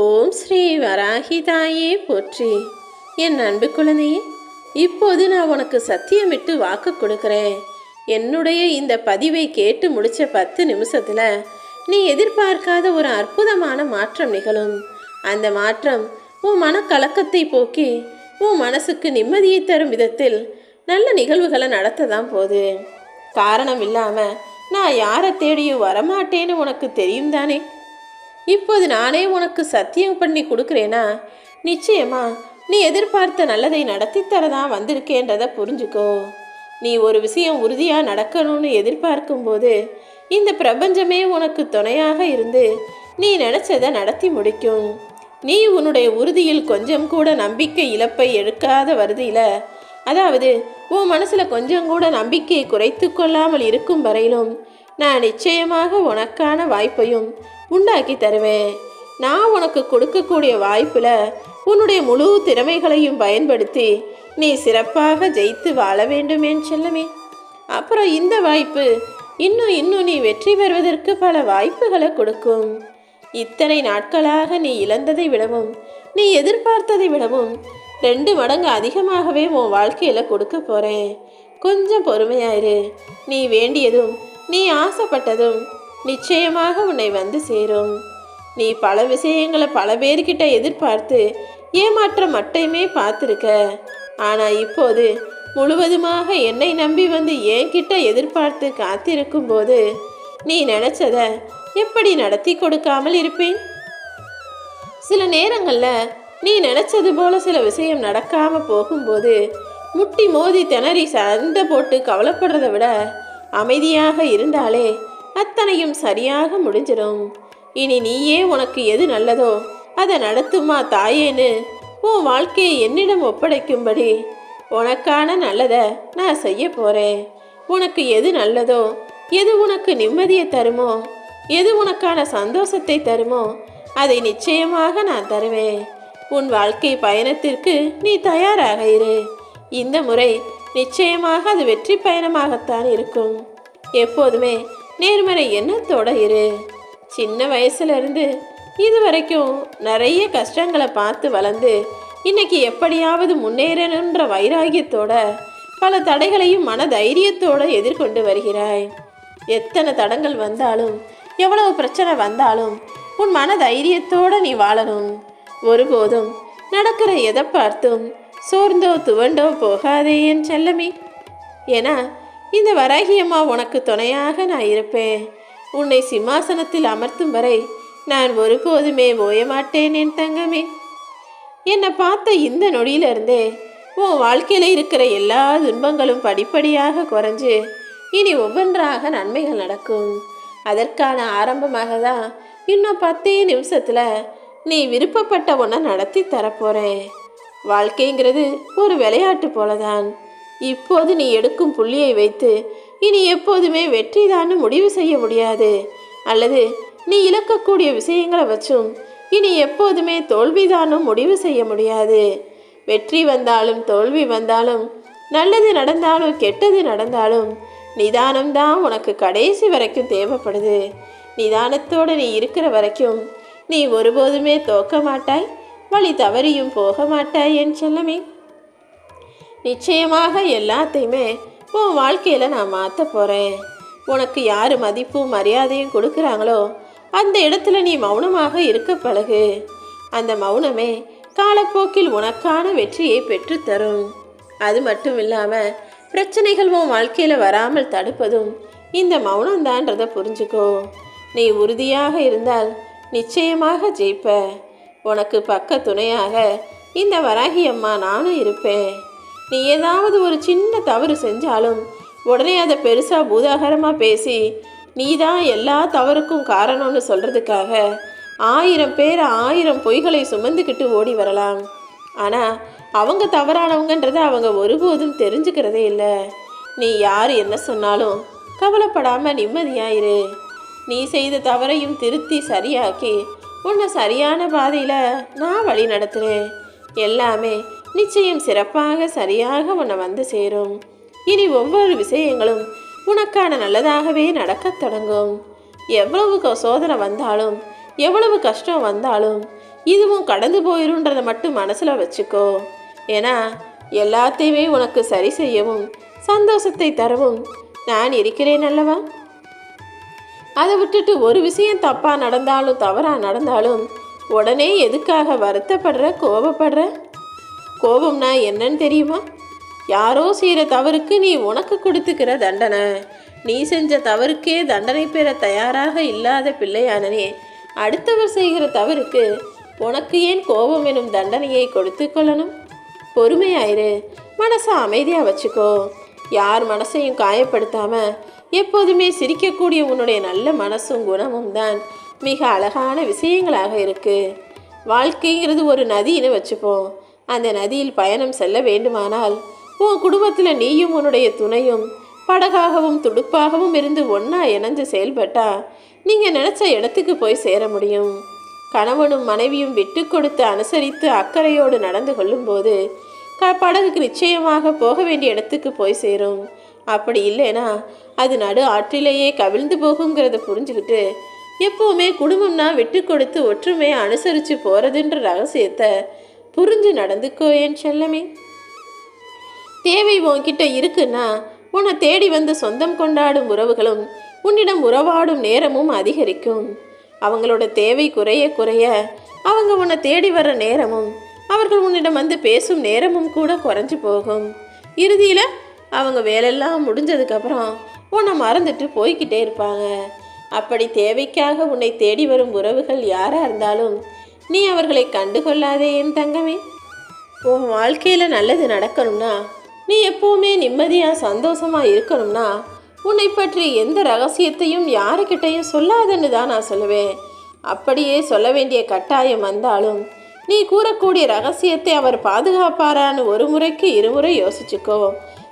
ஓம் ஸ்ரீ வராகிதாயே போற்றி. என் அன்பு குழந்தையே இப்போது நான் உனக்கு சத்தியமிட்டு வாக்கு கொடுக்குறேன். என்னுடைய இந்த பதிவை கேட்டு முடிச்ச பத்து நிமிஷத்துல நீ எதிர்பார்க்காத ஒரு அற்புதமான மாற்றம் நிகழும். அந்த மாற்றம் உன் மனக்கலக்கத்தை போக்கி உன் மனசுக்கு நிம்மதியை தரும் விதத்தில் நல்ல நிகழ்வுகளை நடத்த தான் போகுது. காரணம் இல்லாமல் நான் யாரை தேடியும் வரமாட்டேன்னு உனக்கு தெரியும் தானே? இப்போது நானே உனக்கு சத்தியம் பண்ணி கொடுக்குறேனா? நிச்சயமா நீ எதிர்பார்த்த நல்லதை நடத்தி தரதான் வந்திருக்கேன்றதை புரிஞ்சுக்கோ. நீ ஒரு விஷயம் உறுதியாக நடக்கணும்னு எதிர்பார்க்கும்போது இந்த பிரபஞ்சமே உனக்கு துணையாக இருந்து நீ நினச்சதை நடத்தி முடிக்கும். நீ உன்னுடைய உறுதியில் கொஞ்சம் கூட நம்பிக்கை இழப்பை எடுக்காத வருதியில் அதாவது உன் மனசில் கொஞ்சம் கூட நம்பிக்கையை குறைத்து கொள்ளாமல் இருக்கும் வரையிலும் நான் நிச்சயமாக உனக்கான வாய்ப்பையும் உண்டாக்கி தருவேன். நான் உனக்கு கொடுக்கக்கூடிய வாய்ப்பில் உன்னுடைய முழு திறமைகளையும் பயன்படுத்தி நீ சிறப்பாக ஜெயித்து வாழ வேண்டுமேன் செல்லமே. அப்புறம் இந்த வாய்ப்பு இன்னும் இன்னும் நீ வெற்றி பெறுவதற்கு பல வாய்ப்புகளை கொடுக்கும். இத்தனை நாட்களாக நீ இழந்ததை விடவும் நீ எதிர்பார்த்ததை விடவும் ரெண்டு மடங்கு அதிகமாகவே உன் வாழ்க்கையில் கொடுக்க போகிறேன் கொஞ்சம் பொறுமையாயிரு. நீ வேண்டியதும் நீ ஆசைப்பட்டதும் நிச்சயமாக உன்னை வந்து சேரும். நீ பல விஷயங்களை பல பேர்கிட்ட எதிர்பார்த்து ஏமாற்றம் மட்டுமே பார்த்துருக்க. ஆனால் இப்போது முழுவதுமாக என்னை நம்பி வந்து என்கிட்ட எதிர்பார்த்து காத்திருக்கும் போது நீ நினச்சத எப்படி நடத்தி கொடுக்காமல் இருப்பேன்? சில நேரங்களில் நீ நினச்சது போல சில விஷயம் நடக்காமல் போகும்போது முட்டி மோதி திணறி சண்டை போட்டு கவலைப்படுறதை விட அமைதியாக இருந்தாலே அத்தனையும் சரியாக முடிஞ்சிடும். இனி நீயே உனக்கு எது நல்லதோ அதை நடத்துமா தாயேன்னு உன் வாழ்க்கையை என்னிடம் ஒப்படைக்கும்படி உனக்கான நல்லதை நான் செய்ய போகிறேன் உனக்கு எது நல்லதோ எது உனக்கு நிம்மதியை தருமோ எது உனக்கான சந்தோஷத்தை தருமோ அதை நிச்சயமாக நான் தருவேன். உன் வாழ்க்கை பயணத்திற்கு நீ தயாராக இரு. இந்த முறை நிச்சயமாக அது வெற்றி பயணமாகத்தான் இருக்கும். எப்போதுமே நேர்மறை எண்ணத்தோட இரு. சின்ன வயசுல இருந்து இது வரைக்கும் நிறைய கஷ்டங்களை பார்த்து வளர்ந்து இன்னைக்கு எப்படியாவது முன்னேறணுன்ற வைராகியத்தோட பல தடைகளையும் மன தைரியத்தோட எதிர்கொண்டு வருகிறாய். எத்தனை தடங்கள் வந்தாலும் எவ்வளவு பிரச்சனை வந்தாலும் உன் மன தைரியத்தோட நீ வாழணும். ஒருபோதும் நடக்கிற எதை பார்த்தும் சோர்ந்தோ துவண்டோ போகாதே என் செல்லமே. ஏன்னா இந்த வராகியம்மா உனக்கு துணையாக நான் இருப்பேன். உன்னை சிம்மாசனத்தில் அமர்த்தும் வரை நான் ஒருபோதுமே ஓயமாட்டேன் என் தங்கமே. என்னை பார்த்த இந்த நொடியிலிருந்தே உன் வாழ்க்கையில் இருக்கிற எல்லா துன்பங்களும் படிப்படியாக குறைஞ்சு இனி ஒவ்வொன்றாக நன்மைகள் நடக்கும். அதற்கான ஆரம்பமாக தான் இன்னும் பத்தே நிமிஷத்தில் நீ விருப்பப்பட்ட ஒன்றை நடத்தி தரப்போகிறேன் வாழ்க்கைங்கிறது ஒரு விளையாட்டு போலதான். இப்போது நீ எடுக்கும் புள்ளியை வைத்து இனி எப்போதுமே வெற்றிதான்னு முடிவு செய்ய முடியாது. அல்லது நீ இழக்கக்கூடிய விஷயங்களை வச்சும் இனி எப்போதுமே தோல்விதானும் முடிவு செய்ய முடியாது. வெற்றி வந்தாலும் தோல்வி வந்தாலும் நல்லது நடந்தாலும் கெட்டது நடந்தாலும் நிதானம்தான் உனக்கு கடைசி வரைக்கும் தேவைப்படுது. நிதானத்தோடு நீ இருக்கிற வரைக்கும் நீ ஒருபோதுமே தோக்க மாட்டாய் வழி தவறியும் போக மாட்டாய் என் செல்லமே. நிச்சயமாக எல்லாத்தையுமே உன் வாழ்க்கையில் நான் மாற்ற போகிறேன் உனக்கு யார் மதிப்பும் மரியாதையும் கொடுக்குறாங்களோ அந்த இடத்துல நீ மௌனமாக இருக்க பழகு. அந்த மௌனமே காலப்போக்கில் உனக்கான வெற்றியை பெற்றுத்தரும் அது மட்டும் இல்லாமல் பிரச்சனைகள் உன் வாழ்க்கையில் வராமல் தடுப்பதும் இந்த மௌனம்தான்றதை புரிஞ்சுக்கோ. நீ உறுதியாக இருந்தால் நிச்சயமாக ஜெயிப்ப. உனக்கு பக்க துணையாக இந்த வராகி அம்மா நானும் இருப்பேன். நீ ஏதாவது ஒரு சின்ன தவறு செஞ்சாலும் உடனே அதை பெருசாக பூதாகரமாக பேசி நீ தான் எல்லா தவறுக்கும் காரணம்னு சொல்கிறதுக்காக ஆயிரம் பேர் ஆயிரம் பொய்களை சுமந்துக்கிட்டு ஓடி வரலாம். ஆனால் அவங்க தவறானவங்கன்றதை அவங்க ஒருபோதும் தெரிஞ்சுக்கிறதே இல்லை. நீ யார் என்ன சொன்னாலும் கவலைப்படாமல் நிம்மதியாயிரு. நீ செய்த தவறையும் திருத்தி சரியாக்கி உன்னை சரியான பாதையில் நான் வழி நடத்துகிறேன் எல்லாமே நிச்சயம் சிறப்பாக சரியாக உன்னை வந்து சேரும். இனி ஒவ்வொரு விஷயங்களும் உனக்கான நல்லதாகவே நடக்கத் தொடங்கும். எவ்வளவு க- சோதனை வந்தாலும் எவ்வளவு கஷ்டம் வந்தாலும் இதுவும் கடந்து போயிருன்றதை மட்டும் மனசில் வச்சுக்கோ. ஏன்னா எல்லாத்தையுமே உனக்கு சரி செய்யவும் சந்தோஷத்தை தரவும் நான் இருக்கிறேன் அல்லவா? அதை விட்டுட்டு ஒரு விஷயம் தப்பாக நடந்தாலும் தவறாக நடந்தாலும் உடனே எதுக்காக வருத்தப்படுற கோபப்படுற? கோபம்னா என்னன்னு தெரியுமா? யாரோ செய்கிற தவறுக்கு நீ உனக்கு கொடுத்துக்கிற தண்டனை. நீ செஞ்ச தவறுக்கே தண்டனை பெற தயாராக இல்லாத பிள்ளையானனே அடுத்தவர் செய்கிற தவறுக்கு உனக்கு ஏன் கோபம் எனும் தண்டனையை கொடுத்து கொள்ளணும்? பொறுமையாயிரு. மனசை அமைதியாக வச்சுக்கோ. யார் மனசையும் காயப்படுத்தாமல் எப்போதுமே சிரிக்கக்கூடிய உன்னுடைய நல்ல மனசும் குணமும் தான் மிக அழகான விஷயங்களாக இருக்கு. வாழ்க்கைங்கிறது ஒரு நதின்னு வச்சுப்போம். அந்த நதியில் பயணம் செல்ல வேண்டுமானால் உன் குடும்பத்தில் நீயும் உன்னுடைய துணையும் படகாகவும் துடுப்பாகவும் இருந்து ஒன்றா இணைஞ்சு செயல்பட்டா நீங்கள் நினச்ச இடத்துக்கு போய் சேர முடியும். கணவனும் மனைவியும் விட்டு கொடுத்து அனுசரித்து அக்கறையோடு நடந்து கொள்ளும்போது க படகுக்கு நிச்சயமாக போக வேண்டிய இடத்துக்கு போய் சேரும். அப்படி இல்லைனா அது நடு ஆற்றிலேயே கவிழ்ந்து போகுங்கிறத புரிஞ்சுக்கிட்டு எப்போவுமே குடும்பம்னா விட்டு கொடுத்து ஒற்றுமையை அனுசரித்து போகிறதுன்ற ரகசியத்தை புரிஞ்சு நடந்துக்கோ என் செல்லமே. தேவை உன்கிட்ட இருக்குன்னா உன்னை தேடி வந்து சொந்தம் கொண்டாடும் உறவுகளும் உன்னிடம் உறவாடும் நேரமும் அதிகரிக்கும். அவங்களோட தேவை குறைய குறைய அவங்க உன்னை தேடி வர்ற நேரமும் அவர்கள் உன்னிடம் வந்து பேசும் நேரமும் கூட குறைஞ்சு போகும். இறுதியில் அவங்க வேலையெல்லாம் முடிஞ்சதுக்கப்புறம் உன்னை மறந்துட்டு போய்கிட்டே இருப்பாங்க. அப்படி தேவைக்காக உன்னை தேடி வரும் உறவுகள் யாராக இருந்தாலும் நீ அவர்களை கண்டுகொள்ளாதே என் தங்கமே. உன் வாழ்க்கையில் நல்லது நடக்கணும்னா நீ எப்போவுமே நிம்மதியாக சந்தோஷமாக இருக்கணும்னா உன்னை பற்றி எந்த ரகசியத்தையும் யாருக்கிட்டையும் சொல்லாதன்னு தான் நான் சொல்லுவேன். அப்படியே சொல்ல வேண்டிய கட்டாயம் வந்தாலும் நீ கூறக்கூடிய ரகசியத்தை அவர் பாதுகாப்பாரான்னு ஒரு முறைக்கு இருமுறை யோசிச்சுக்கோ.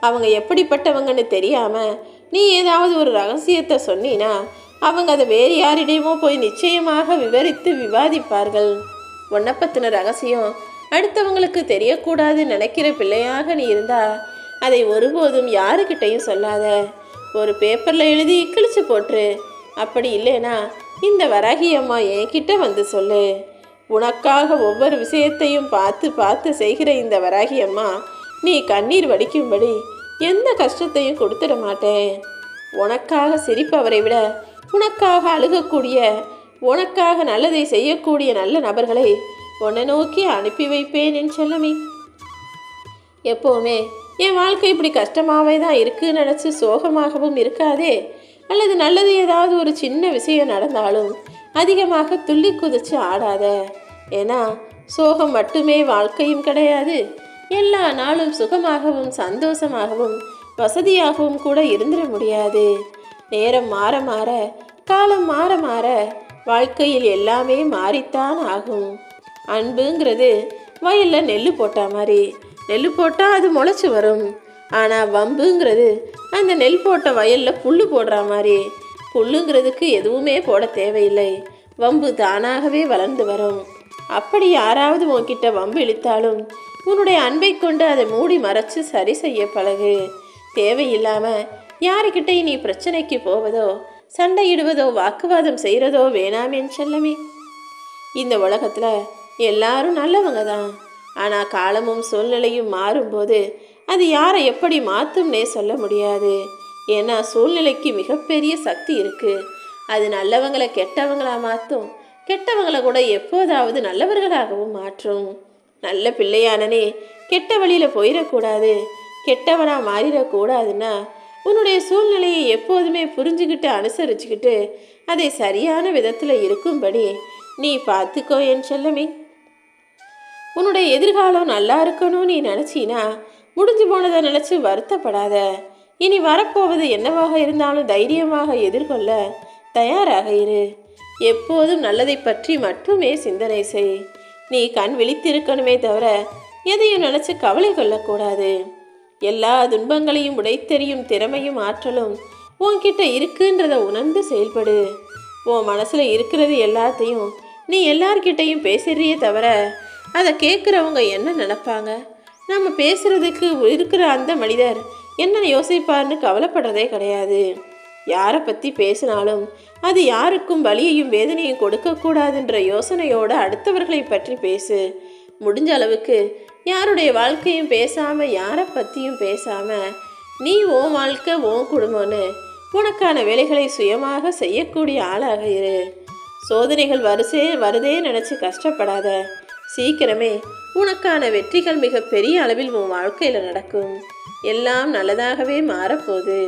அவங்க எப்படிப்பட்டவங்கன்னு தெரியாமல் நீ ஏதாவது ஒரு ரகசியத்தை சொன்னீனா அவங்க அதை வேறு யாரிடையுமோ போய் நிச்சயமாக விவரித்து விவாதிப்பார்கள். உன்னை பற்றின ரகசியம் அடுத்தவங்களுக்கு தெரியக்கூடாதுன்னு நினைக்கிற பிள்ளையாக நீ இருந்தா அதை ஒருபோதும் யாருக்கிட்டையும் சொல்லாத. ஒரு பேப்பரில் எழுதி கிழிச்சு போட்டுரு. அப்படி இல்லைனா இந்த வராகி அம்மா என்கிட்ட வந்து சொல்லு. உனக்காக ஒவ்வொரு விஷயத்தையும் பார்த்து பார்த்து செய்கிற இந்த வராகி அம்மா நீ கண்ணீர் வடிக்கும்படி எந்த கஷ்டத்தையும் கொடுத்துட மாட்டேன். உனக்காக சிரிப்பவரை விட உனக்காக அழுகக்கூடிய உனக்காக நல்லதை செய்யக்கூடிய நல்ல நபர்களை உன்னை நோக்கி அனுப்பி வைப்பேன் என் செல்லமே. எப்போவுமே என் வாழ்க்கை இப்படி கஷ்டமாகவே தான் இருக்குன்னு நினச்சி சோகமாகவும் இருக்காதே. அல்லது நல்லது ஏதாவது ஒரு சின்ன விஷயம் நடந்தாலும் அதிகமாக துள்ளி குதிச்சு ஆடாத. ஏன்னா சோகம் மட்டுமே வாழ்க்கையும் கிடையாது. எல்லா நாளும் சுகமாகவும் சந்தோஷமாகவும் வசதியாகவும் கூட இருந்துட முடியாது. நேரம் மாற மாற காலம் மாற மாற வாழ்க்கையில் எல்லாமே மாறித்தான் ஆகும். அன்புங்கிறது வயலில் நெல் போட்டா மாதிரி. நெல் போட்டால் அது முளைச்சி வரும். ஆனால் வம்புங்கிறது அந்த நெல் போட்ட வயலில் புல் போடுற மாதிரி. புல்லுங்கிறதுக்கு எதுவுமே போட தேவையில்லை. வம்பு தானாகவே வளர்ந்து வரும். அப்படி யாராவது உன்கிட்ட வம்பு இழுத்தாலும் உன்னுடைய அன்பை கொண்டு அதை மூடி மறைச்சு சரி செய்ய பழகு. தேவையில்லாமல் யாருக்கிட்டையும் நீ பிரச்சனைக்கு போவதோ சண்டையிடுவதோ வாக்குவாதம் செய்கிறதோ வேணாமேன்னு செல்லமே. இந்த உலகத்தில் எல்லாரும் நல்லவங்க தான் ஆனால் காலமும் சூழ்நிலையும் மாறும்போது அது யாரை எப்படி மாற்றும்னே சொல்ல முடியாது. ஏன்னா சூழ்நிலைக்கு மிகப்பெரிய சக்தி இருக்குது அது நல்லவங்களை கெட்டவங்களாக மாற்றும் கெட்டவங்களை கூட எப்போதாவது நல்லவர்களாகவும் மாற்றும். நல்ல பிள்ளையானனே கெட்ட வழியில் போயிடக்கூடாது. கெட்டவனாக மாறிடக்கூடாதுன்னா உன்னுடைய சூழ்நிலையை எப்போதுமே புரிஞ்சுக்கிட்டு அனுசரிச்சுக்கிட்டு அதை சரியான விதத்தில் இருக்கும்படி நீ பார்த்துக்கோ என் செல்லமே. உன்னுடைய எதிர்காலம் நல்லா இருக்கணும் நீ நினச்சினா முடிஞ்சு போனதை நினச்சி வருத்தப்படாத. இனி வரப்போவது என்னவாக இருந்தாலும் தைரியமாக எதிர்கொள்ள தயாராக இரு. எப்போதும் நல்லதை பற்றி மட்டுமே சிந்தனை செய். நீ கண் விழித்திருக்கணுமே தவிர எதையும் நினச்சி கவலை கொள்ளக்கூடாது. எல்லா துன்பங்களையும் உடைத்தெறியும் திறமையும் ஆற்றலும் உன்கிட்ட இருக்குன்றத உணர்ந்து செயல்படு. உன் மனசில் இருக்கிறது எல்லாத்தையும் நீ எல்லார்கிட்டையும் பேசுறியே தவிர அதை கேட்குறவங்க என்ன நினப்பாங்க? நம்ம பேசுறதுக்கு இருக்கிற அந்த மனிதர் என்ன யோசிப்பார்னு கவலைப்படுறதே கிடையாது. யாரை பற்றி பேசினாலும் அது யாருக்கும் வலியையும் வேதனையும் கொடுக்கக்கூடாதுன்ற யோசனையோடு அடுத்தவர்களை பற்றி பேசு. முடிஞ்ச அளவுக்கு யாருடைய வாழ்க்கையும் பேசாமல் யாரை பற்றியும் பேசாமல் நீ ஓ வாழ்க்கை ஓ குடும்பம்னு உனக்கான வேலைகளை சுயமாக செய்யக்கூடிய ஆளாக இரு. சோதனைகள் வரிசே வருதே நினச்சி கஷ்டப்படாத. சீக்கிரமே உனக்கான வெற்றிகள் மிக பெரிய அளவில் உன் வாழ்க்கையில் நடக்கும். எல்லாம் நல்லதாகவே மாறப்போகுது.